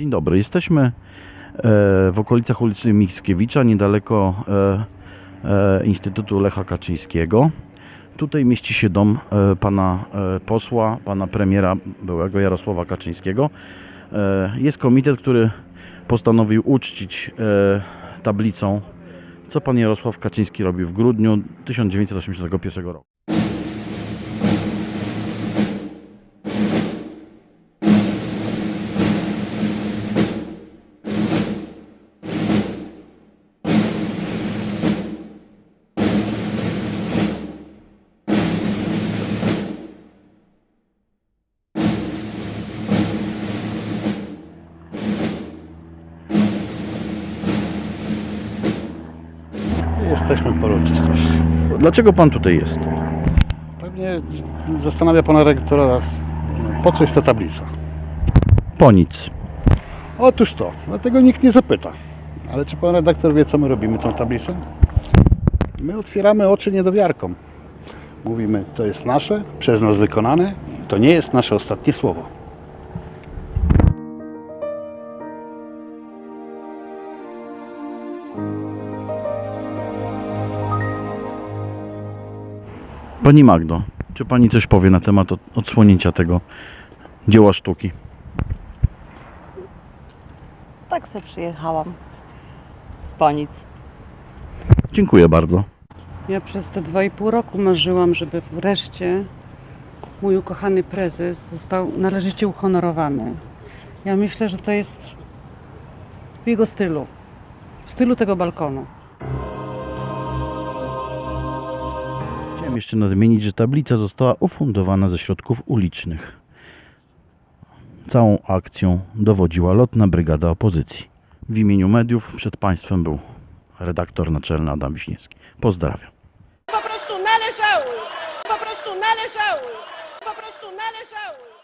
Dzień dobry. Jesteśmy e, w okolicach ulicy Mickiewicza, niedaleko e, e, Instytutu Lecha Kaczyńskiego. Tutaj mieści się dom pana posła, pana premiera byłego Jarosława Kaczyńskiego. Jest komitet, który postanowił uczcić tablicą, co pan Jarosław Kaczyński robił w grudniu 1981 roku. Jesteśmy po uroczystości. Dlaczego pan tutaj jest? Pewnie zastanawia pana rektora, po co jest ta tablica. Po nic. Otóż to, dlatego nikt nie zapyta. Ale czy pan redaktor wie, co my robimy tą tablicą? My otwieramy oczy niedowiarkom. Mówimy, to jest nasze, przez nas wykonane, to nie jest nasze ostatnie słowo. Pani Magdo, czy pani coś powie na temat od- odsłonięcia tego dzieła sztuki? Tak se przyjechałam. Po nic. Dziękuję bardzo. Ja przez te dwa i pół roku marzyłam, żeby wreszcie mój ukochany prezes został należycie uhonorowany. Ja myślę, że to jest w jego stylu, w stylu tego balkonu. Chciałem jeszcze nadmienić, że tablica została ufundowana ze środków ulicznych. Całą akcją dowodziła lotna brygada opozycji. W imieniu mediów przed państwem był redaktor naczelny Adam Wiśniewski. Pozdrawiam. po prostu należały, po prostu należały, po prostu należały.